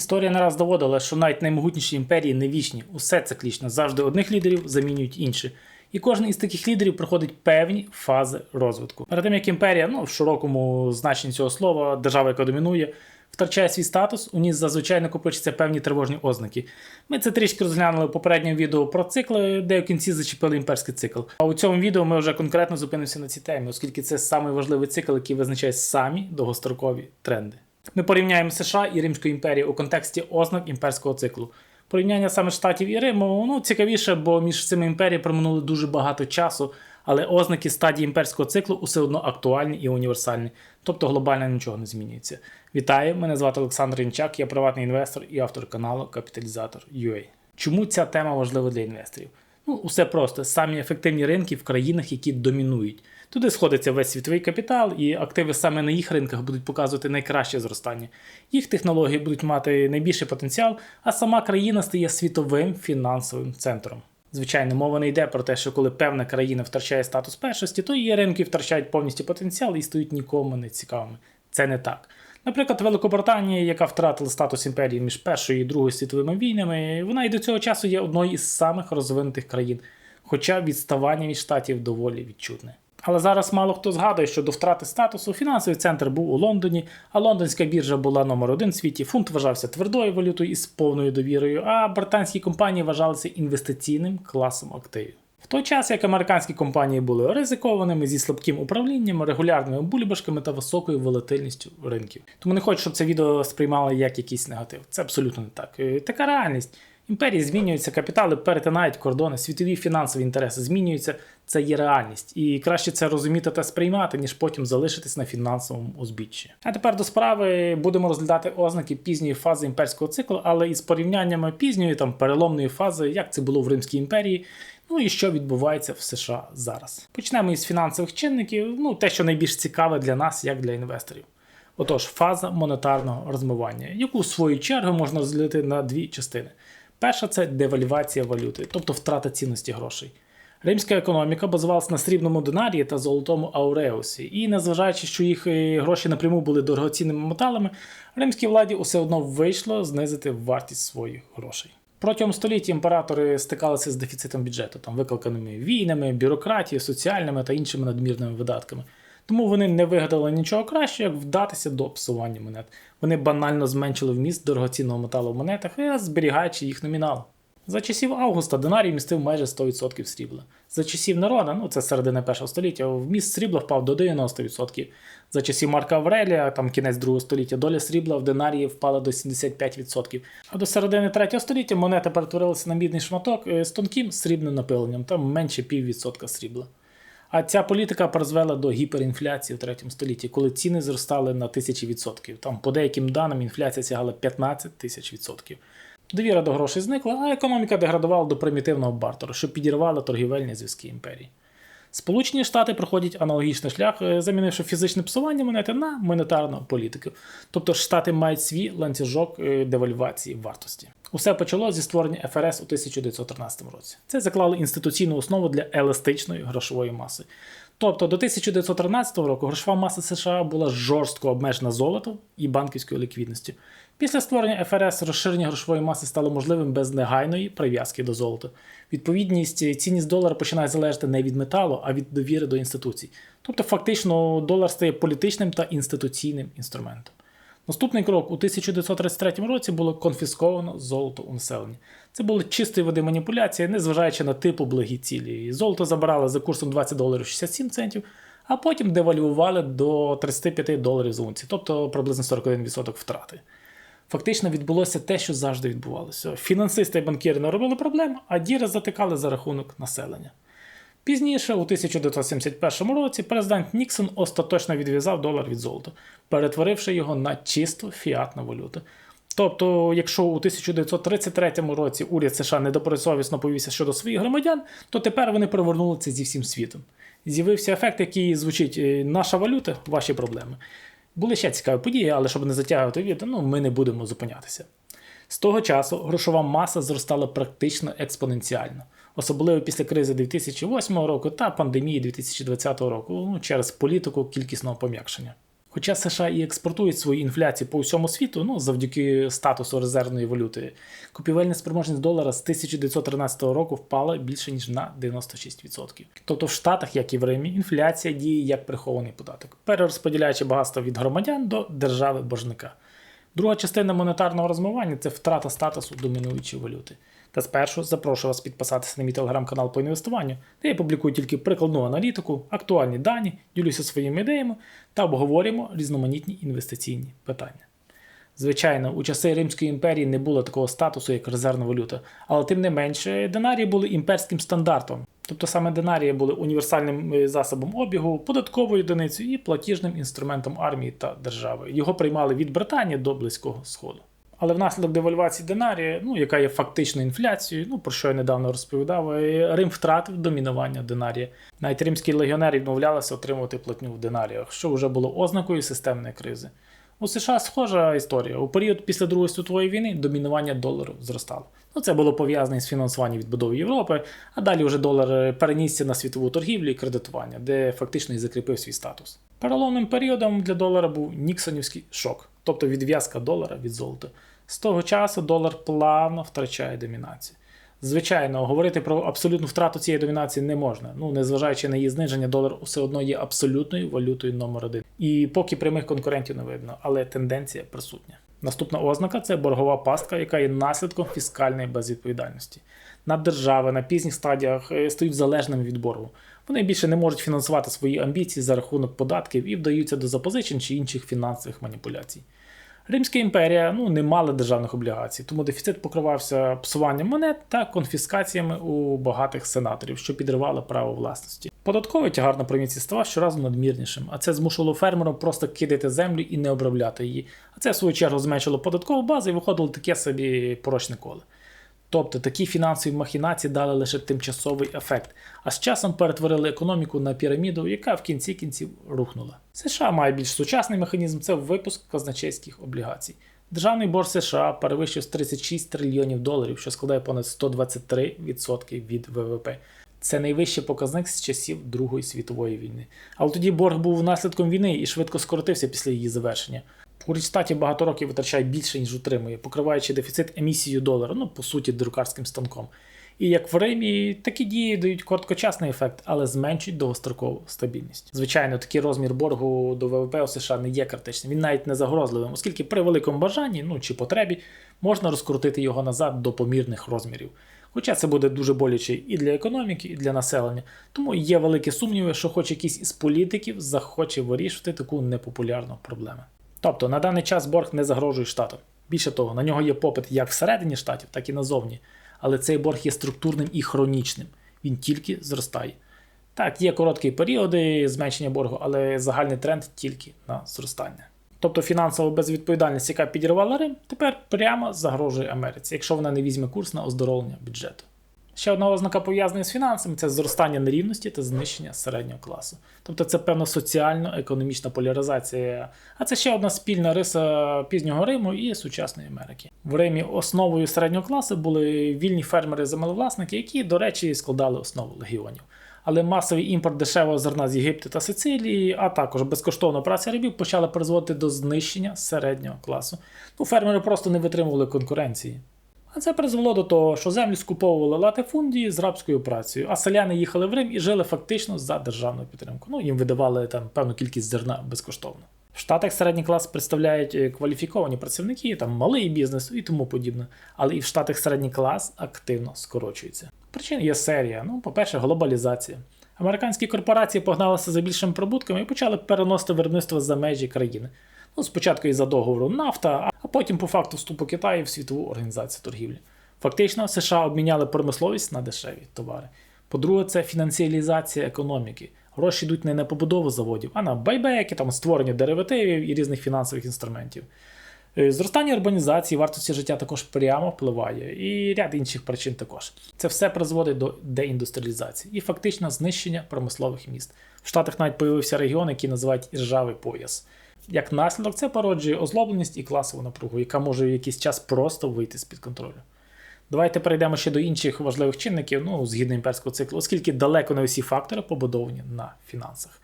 Історія не раз доводила, що навіть наймогутніші імперії не вічні, усе циклічно, завжди одних лідерів замінюють інші. І кожен із таких лідерів проходить певні фази розвитку. Перед тим як імперія, ну в широкому значенні цього слова, держава, яка домінує, втрачає свій статус, у ній зазвичай накопичуються певні тривожні ознаки. Ми це трішки розглянули в попередньому відео про цикли, де в кінці зачепили імперський цикл. А у цьому відео ми вже конкретно зупинимося на цій темі, оскільки це самий важливий цикл, який визначає самі довгострокові тренди. Ми порівняємо США і Римську імперію у контексті ознак імперського циклу. Порівняння саме Штатів і Риму ну, цікавіше, бо між цими імперіями проминуло дуже багато часу, але ознаки стадії імперського циклу усе одно актуальні і універсальні, тобто глобально нічого не змінюється. Вітаю, мене звати Олександр Інчак, я приватний інвестор і автор каналу Капіталізатор UA. Чому ця тема важлива для інвесторів? Ну, усе просто самі ефективні ринки в країнах, які домінують. Туди сходиться весь світовий капітал, і активи саме на їх ринках будуть показувати найкраще зростання. Їх технології будуть мати найбільший потенціал, а сама країна стає світовим фінансовим центром. Звичайно, мова не йде про те, що коли певна країна втрачає статус першості, то її ринки втрачають повністю потенціал і стають нікому не цікавими. Це не так. Наприклад, Великобританія, яка втратила статус імперії між Першою і Другою світовими війнами, вона і до цього часу є одною із самих розвинутих країн, хоча відставання від штатів доволі відчутне. Але зараз мало хто згадує, що до втрати статусу фінансовий центр був у Лондоні, а лондонська біржа була номер один в світі, фунт вважався твердою валютою із повною довірою, а британські компанії вважалися інвестиційним класом активів. В той час як американські компанії були ризикованими зі слабким управлінням, регулярними бульбашками та високою волатильністю ринків. Тому не хочу, щоб це відео сприймали як якийсь негатив. Це абсолютно не так. Е, Така реальність. Імперії змінюються, капітали перетинають кордони, світові фінансові інтереси змінюються. Це є реальність. І краще це розуміти та сприймати, ніж потім залишитись на фінансовому узбіччі. А тепер до справи будемо розглядати ознаки пізньої фази імперського циклу, але із порівняннями пізньої там переломної фази, як це було в Римській імперії. Ну і що відбувається в США зараз. Почнемо із фінансових чинників, ну те, що найбільш цікаве для нас, як для інвесторів. Отож, фаза монетарного розмивання, яку в свою чергу можна розділити на дві частини. Перша це девальвація валюти, тобто втрата цінності грошей. Римська економіка базувалася на срібному динарії та золотому ауреусі, і незважаючи, що їх е, гроші напряму були дорогоцінними металами, римській владі усе одно вийшло знизити вартість своїх грошей. Протягом століття імператори стикалися з дефіцитом бюджету, там викликаними війнами, бюрократією, соціальними та іншими надмірними видатками. Тому вони не вигадали нічого краще, як вдатися до псування монет. Вони банально зменшили вміст дорогоцінного металу в монетах, а зберігаючи їх номінал. За часів Августа динарій містив майже 100% срібла. За часів Нерона, ну це середина першого століття, вміст срібла впав до 90%. За часів Марка Аврелія, там кінець другого століття, доля срібла в динарії впала до 75%. А до середини третього століття монета перетворилася на мідний шматок е, з тонким срібним напиленням, там менше піввідсотка срібла. А ця політика призвела до гіперінфляції в третьому столітті, коли ціни зростали на тисячі відсотків. Там, по деяким даним, інфляція сягала 15 тисяч відсотків. Довіра до грошей зникла, а економіка деградувала до примітивного бартеру, що підірвало торгівельні зв'язки імперії. Сполучені Штати проходять аналогічний шлях, е, замінивши фізичне псування монети на монетарну політику. Тобто Штати мають свій ланцюжок е, девальвації вартості. Усе почало зі створення ФРС у 1913 році. Це заклало інституційну основу для еластичної грошової маси. Тобто до 1913 року грошова маса США була жорстко обмежена золотом і банківською ліквідністю. Після створення ФРС розширення грошової маси стало можливим без негайної прив'язки до золота. Відповідність цінність долара починає залежати не від металу, а від довіри до інституцій. Тобто, фактично, долар стає політичним та інституційним інструментом. Наступний крок у 1933 році було конфісковано золото у населення. Це були чистої води маніпуляції, незважаючи на типу благі цілі. Золото забирали за курсом 20 доларів 67 центів, а потім девальвували до 35 доларів за унцію, тобто приблизно 41% втрати. Фактично відбулося те, що завжди відбувалося. Фінансисти і банкіри не робили проблем, а діри затикали за рахунок населення. Пізніше, у 1971 році, президент Ніксон остаточно відв'язав долар від золота, перетворивши його на чисту фіатну валюту. Тобто, якщо у 1933 році уряд США недобросовісно повівся щодо своїх громадян, то тепер вони перевернули це зі всім світом. З'явився ефект, який звучить: «Е, наша валюта, ваші проблеми. Були ще цікаві події, але щоб не затягувати відео, ну ми не будемо зупинятися. З того часу грошова маса зростала практично експоненціально, особливо після кризи 2008 року та пандемії 2020 року ну, через політику кількісного пом'якшення. Хоча США і експортують свою інфляцію по всьому світу, ну завдяки статусу резервної валюти, купівельна спроможність долара з 1913 року впала більше ніж на 96%. Тобто в Штатах, як і в Римі, інфляція діє як прихований податок, перерозподіляючи багатство від громадян до держави боржника. Друга частина монетарного розмивання це втрата статусу домінуючої валюти. Та спершу запрошую вас підписатися на мій телеграм-канал по інвестуванню, де я публікую тільки прикладну аналітику, актуальні дані, ділюся своїми ідеями та обговорюємо різноманітні інвестиційні питання. Звичайно, у часи Римської імперії не було такого статусу, як резервна валюта, але тим не менше, динарії були імперським стандартом. Тобто саме динарії були універсальним е, засобом обігу, податковою одиницею і платіжним інструментом армії та держави. Його приймали від Британії до Близького Сходу. Але внаслідок девальвації динарії, ну яка є фактичною інфляцією, ну про що я недавно розповідав, е, Рим втратив домінування динарія. Навіть римські легіонери відмовлялися отримувати платню в динаріях, що вже було ознакою системної кризи. У США схожа історія. У період після Другої світової війни домінування долару зростало. Ну, це було пов'язане з фінансуванням відбудови Європи, а далі вже долар перенісся на світову торгівлю і кредитування, де фактично і закріпив свій статус. Переломним періодом для долара був Ніксонівський шок, тобто відв'язка долара від золота. З того часу долар плавно втрачає домінацію. Звичайно, говорити про абсолютну втрату цієї домінації не можна. Ну, незважаючи на її зниження, долар все одно є абсолютною валютою номер один. І поки прямих конкурентів не видно, але тенденція присутня. Наступна ознака це боргова пастка, яка є наслідком фіскальної безвідповідальності. Наддержави на пізніх стадіях е, стають залежними від боргу. Вони більше не можуть фінансувати свої амбіції за рахунок податків і вдаються до запозичень чи інших фінансових маніпуляцій. Римська імперія ну, не мала державних облігацій, тому дефіцит покривався псуванням монет та конфіскаціями у багатих сенаторів, що підривали право власності. Податковий тягар на провінції ставав щоразу надмірнішим, а це змушувало фермерам просто кидати землю і не обробляти її. А це в свою чергу зменшило податкову базу і виходило таке собі порочне коло. Тобто такі фінансові махінації дали лише тимчасовий ефект, а з часом перетворили економіку на піраміду, яка в кінці кінців рухнула. США має більш сучасний механізм це випуск казначейських облігацій. Державний борг США перевищив 36 трильйонів доларів, що складає понад 123% від ВВП. Це найвищий показник з часів Другої світової війни. Але тоді борг був наслідком війни і швидко скоротився після її завершення. Уряд штатів багато років витрачає більше, ніж утримує, покриваючи дефіцит емісією долара, ну по суті, друкарським станком. І як в Римі, такі дії дають короткочасний ефект, але зменшують довгострокову стабільність. Звичайно, такий розмір боргу до ВВП у США не є критичним, він навіть не загрозливим, оскільки при великому бажанні, ну чи потребі, можна розкрутити його назад до помірних розмірів. Хоча це буде дуже боляче і для економіки, і для населення. Тому є великі сумніви, що хоч якийсь із політиків захоче вирішити таку непопулярну проблему. Тобто на даний час борг не загрожує штатам. Більше того, на нього є попит як всередині штатів, так і назовні. Але цей борг є структурним і хронічним. Він тільки зростає. Так, є короткі періоди зменшення боргу, але загальний тренд тільки на зростання. Тобто фінансова безвідповідальність, яка підірвала Рим, тепер прямо загрожує Америці, якщо вона не візьме курс на оздоровлення бюджету. Ще одна ознака пов'язана з фінансами це зростання нерівності та знищення середнього класу. Тобто це певна соціально-економічна поляризація. А це ще одна спільна риса пізнього Риму і сучасної Америки. В Римі основою середнього класу були вільні фермери-землевласники, які, до речі, складали основу легіонів. Але масовий імпорт дешевого зерна з Єгипту та Сицилії, а також безкоштовна праця рабів почали призводити до знищення середнього класу. Ну, фермери просто не витримували конкуренції. А це призвело до того, що землі скуповували латифундії з рабською працею, а селяни їхали в Рим і жили фактично за державну підтримку. Ну, їм видавали там певну кількість зерна безкоштовно. В Штатах середній клас представляють е, кваліфіковані працівники, там малий бізнес і тому подібне. Але і в Штатах середній клас активно скорочується. Причин є серія. Ну, по-перше, глобалізація. Американські корпорації погналися за більшими прибутками і почали переносити виробництво за межі країни. Ну, спочатку із за договору нафта, а потім по факту вступу Китаю в світову організацію торгівлі. Фактично, США обміняли промисловість на дешеві товари. По-друге, це фінансіалізація економіки. Гроші йдуть не на побудову заводів, а на байбеки, там створення деривативів і різних фінансових інструментів. Е, Зростання урбанізації, вартості життя також прямо впливає, і ряд інших причин також. Це все призводить до деіндустріалізації і фактично знищення промислових міст. В Штатах навіть появився регіон, який називають іржавий пояс. Як наслідок, це породжує озлобленість і класову напругу, яка може в якийсь час просто вийти з-під контролю. Давайте перейдемо ще до інших важливих чинників, ну, згідно імперського циклу, оскільки далеко не усі фактори побудовані на фінансах.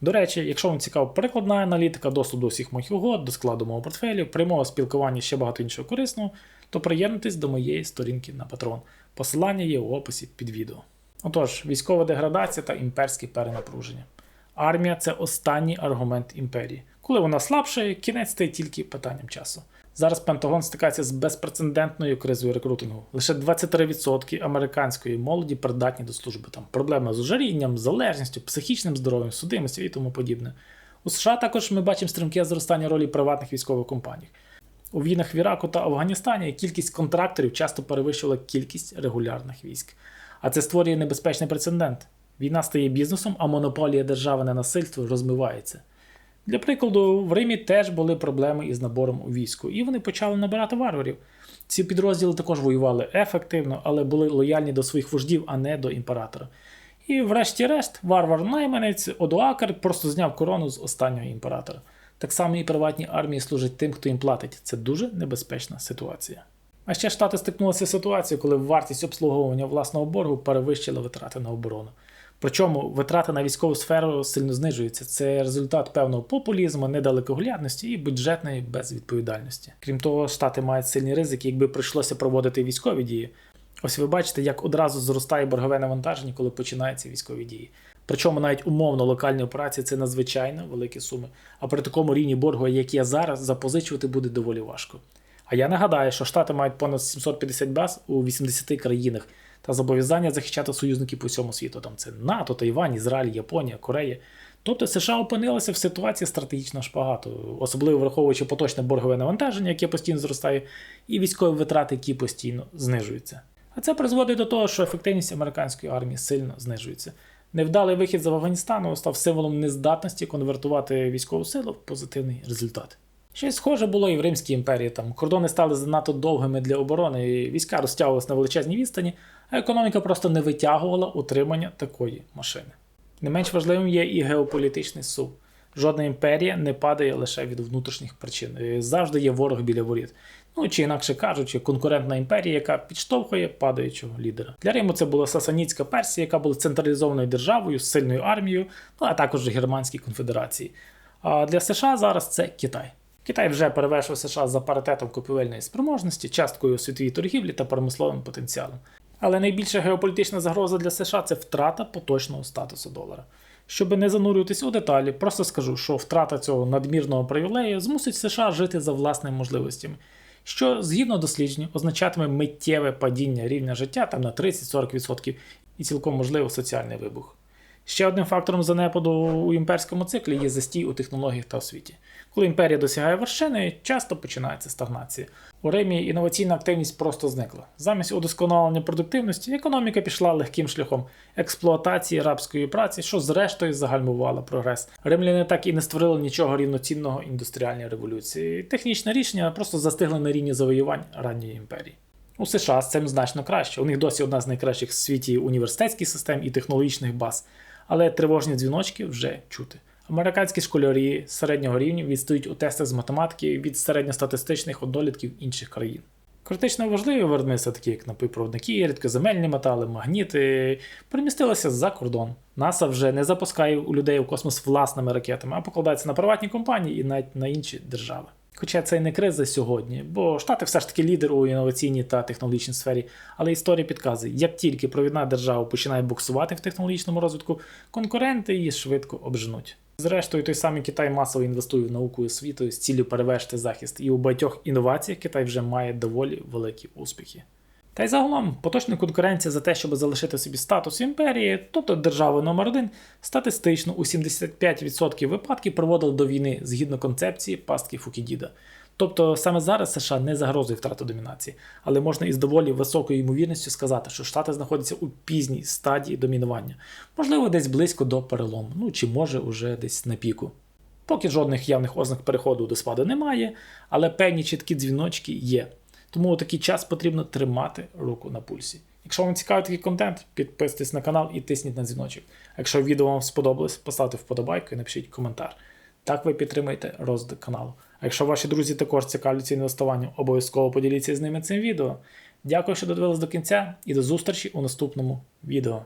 До речі, якщо вам цікава перекладна аналітика, доступ до всіх моїх угод, до складу мого портфелю, прямого спілкування ще багато іншого корисного, то приєднуйтесь до моєї сторінки на Patreon. Посилання є у описі під відео. Отож, військова деградація та імперське перенапруження. Армія це останній аргумент імперії. Коли вона слабшає, кінець стає тільки питанням часу. Зараз Пентагон стикається з безпрецедентною кризою рекрутингу. Лише 23% американської молоді придатні до служби. Там проблеми з ожирінням, залежністю, психічним здоров'ям, судимістю і тому подібне. У США також ми бачимо стрімке зростання ролі приватних військових компаній. У війнах в Іраку та Афганістані кількість контракторів часто перевищувала кількість регулярних військ. А це створює небезпечний прецедент. Війна стає бізнесом, а монополія держави на насильство розмивається. Для прикладу, в Римі теж були проблеми із набором у війську, і вони почали набирати варварів. Ці підрозділи також воювали ефективно, але були лояльні до своїх вождів, а не до імператора. І, врешті-решт, варвар-найманець Одуакар просто зняв корону з останнього імператора. Так само і приватні армії служать тим, хто їм платить. Це дуже небезпечна ситуація. А ще Штати стикнулися з ситуацією, коли вартість обслуговування власного боргу перевищила витрати на оборону. Причому витрати на військову сферу сильно знижуються. Це результат певного популізму, недалекоглядності і бюджетної безвідповідальності. Крім того, штати мають сильні ризики, якби прийшлося проводити військові дії. Ось ви бачите, як одразу зростає боргове навантаження, коли починаються військові дії. Причому навіть умовно локальні операції це надзвичайно великі суми. А при такому рівні боргу, як є зараз, запозичувати буде доволі важко. А я нагадаю, що Штати мають понад 750 баз у 80 країнах та зобов'язання захищати союзників по всьому світу. Там це НАТО, Тайвань, Ізраїль, Японія, Корея. Тобто США опинилися в ситуації стратегічного шпагату, особливо враховуючи поточне боргове навантаження, яке постійно зростає, і військові витрати, які постійно знижуються. А це призводить до того, що ефективність американської армії сильно знижується. Невдалий вихід з Афганістану став символом нездатності конвертувати військову силу в позитивний результат. Щось схоже було і в Римській імперії. Там кордони стали занадто довгими для оборони, і війська розтягувалися на величезній відстані, а економіка просто не витягувала утримання такої машини. Не менш важливим є і геополітичний сув. Жодна імперія не падає лише від внутрішніх причин. Завжди є ворог біля воріт. Ну чи інакше кажучи, конкурентна імперія, яка підштовхує падаючого лідера. Для Риму це була Сасанітська Персія, яка була централізованою державою з сильною армією, ну а також Германській конфедерації. А для США зараз це Китай. Китай вже перевершив США за паритетом купівельної спроможності, часткою світовій торгівлі та промисловим потенціалом. Але найбільша геополітична загроза для США це втрата поточного статусу долара. Щоб не занурюватись у деталі, просто скажу, що втрата цього надмірного привілею змусить США жити за власними можливостями, що згідно досліджень означатиме миттєве падіння рівня життя там на 30-40% і цілком можливо соціальний вибух. Ще одним фактором занепаду у імперському циклі є застій у технологіях та освіті. Коли імперія досягає вершини, часто починається стагнація. У Римі інноваційна активність просто зникла. Замість удосконалення продуктивності економіка пішла легким шляхом експлуатації рабської праці, що зрештою загальмувало прогрес. Римляни так і не створили нічого рівноцінного індустріальній революції. Технічне рішення просто застигли на рівні завоювань ранньої імперії. У США з цим значно краще. У них досі одна з найкращих в світі університетських систем і технологічних баз, але тривожні дзвіночки вже чути. Американські школярі середнього рівня відстають у тестах з математики від середньостатистичних однолітків інших країн. Критично важливі виробництва, такі як напівпроводники, рідкоземельні метали, магніти, перемістилися за кордон. НАСА вже не запускає у людей у космос власними ракетами, а покладається на приватні компанії і навіть на інші держави. Хоча це і не криза сьогодні, бо Штати все ж таки лідер у інноваційній та технологічній сфері, але історія підказує, як тільки провідна держава починає буксувати в технологічному розвитку, конкуренти її швидко обженуть. Зрештою, той самий Китай масово інвестує в науку і освіту з ціллю перевершити захист, і у багатьох інноваціях Китай вже має доволі великі успіхи. Та й загалом поточна конкуренція за те, щоб залишити собі статус імперії, тобто держави номер 1 статистично у 75% випадків приводила до війни згідно концепції пастки Фукідіда. Тобто саме зараз США не загрозує втрати домінації, але можна із доволі високою ймовірністю сказати, що Штати знаходяться у пізній стадії домінування, можливо, десь близько до перелому, ну чи може уже десь на піку. Поки жодних явних ознак переходу до спаду немає, але певні чіткі дзвіночки є. Тому у такий час потрібно тримати руку на пульсі. Якщо вам цікавий такий контент, підписуйтесь на канал і тисніть на дзвіночок. Якщо відео вам сподобалось, поставте вподобайку і напишіть коментар. Так ви підтримуєте розвиток каналу. А якщо ваші друзі також цікавляться інвестуванням, обов'язково поділіться з ними цим відео. Дякую, що додивились до кінця, і до зустрічі у наступному відео.